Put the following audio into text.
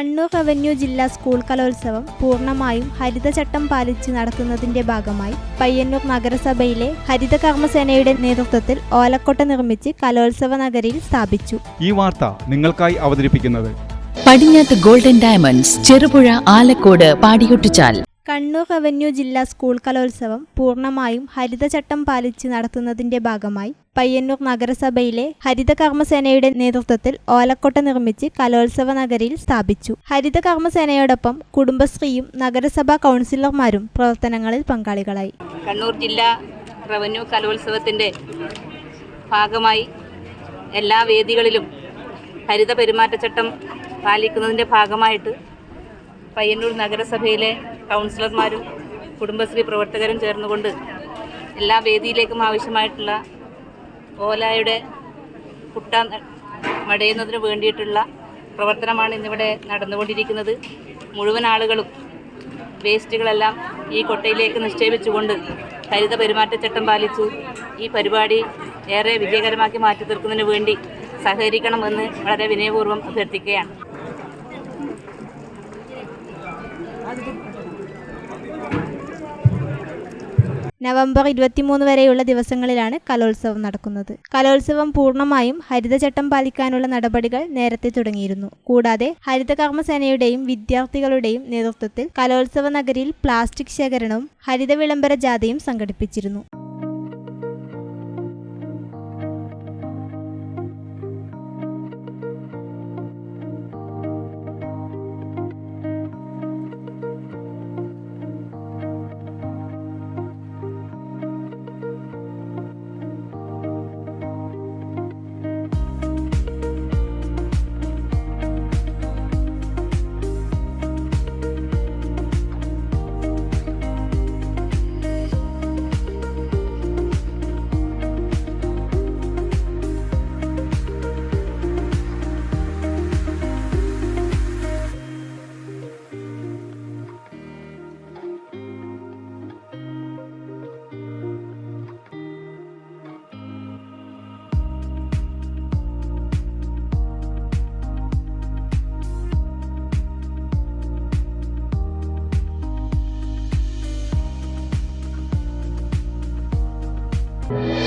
Kannur revenue ജില്ലാ school Kalolsavam പൂർണമായും ഹരിതചട്ടം പാലിച്ച് നടത്തുന്നതിന്റെ ഭാഗമായി പയ്യന്നൂർ നഗരസഭയിലെ ഹരിത കർമ്മസേനയുടെ നേതൃത്വത്തിൽ ഓലക്കൊട്ട നിർമ്മിച്ച് കലോത്സവ നഗരിയിൽ സ്ഥാപിച്ചു. ഈ വാർത്ത നിങ്ങൾക്കായി അവതരിപ്പിക്കുന്നത് Padinjattath golden diamonds Cherupuzha Alakode Padiyottuchal Kannur revenue ജില്ലാ സ്കൂൾ കലോത്സവം പൂർണമായും ഹരിതചട്ടം പാലിച്ച് നടത്തുന്നതിന്റെ ഭാഗമായി പയ്യന്നൂർ നഗരസഭയിലെ ഹരിത കർമ്മസേനയുടെ നേതൃത്വത്തിൽ ഓലക്കൊട്ട നിർമ്മിച്ച് കലോത്സവ നഗരിയിൽ സ്ഥാപിച്ചു. ഹരിത കർമ്മസേനയോടൊപ്പം കുടുംബശ്രീയും നഗരസഭാ കൗൺസിലർമാരും പ്രവർത്തനങ്ങളിൽ പങ്കാളികളായി. കണ്ണൂർ ജില്ലാ റവന്യൂ കലോത്സവത്തിന്റെ ഭാഗമായി എല്ലാ വേദികളിലും ഹരിത പെരുമാറ്റച്ചട്ടം പാലിക്കുന്നതിന്റെ ഭാഗമായിട്ട് പയ്യന്നൂർ നഗരസഭയിലെ കൗൺസിലർമാരും കുടുംബശ്രീ പ്രവർത്തകരും ചേർന്നുകൊണ്ട് എല്ലാ വേദിയിലേക്കും ആവശ്യമായിട്ടുള്ള ഓലായുടെ കുട്ട മടയുന്നതിന് വേണ്ടിയിട്ടുള്ള പ്രവർത്തനമാണ് ഇന്നിവിടെ നടന്നുകൊണ്ടിരിക്കുന്നത്. മുഴുവൻ ആളുകളും വേസ്റ്റുകളെല്ലാം ഈ കൊട്ടയിലേക്ക് നിക്ഷേപിച്ചുകൊണ്ട് ഹരിത പെരുമാറ്റച്ചട്ടം പാലിച്ചു. ഈ പരിപാടി ഏറെ വിജയകരമാക്കി മാറ്റി തീർക്കുന്നതിന് വേണ്ടി സഹകരിക്കണമെന്ന് വളരെ വിനയപൂർവം അഭ്യർത്ഥിക്കുകയാണ്. നവംബർ ഇരുപത്തിമൂന്ന് വരെയുള്ള ദിവസങ്ങളിലാണ് കലോത്സവം നടക്കുന്നത്. കലോത്സവം പൂർണമായും ഹരിതചട്ടം പാലിക്കാനുള്ള നടപടികൾ നേരത്തെ തുടങ്ങിയിരുന്നു. കൂടാതെ ഹരിതകർമ്മസേനയുടെയും വിദ്യാർത്ഥികളുടെയും നേതൃത്വത്തിൽ കലോത്സവ നഗരിയിൽ പ്ലാസ്റ്റിക് ശേഖരണവും ഹരിത വിളംബര ജാഥയും സംഘടിപ്പിച്ചിരുന്നു.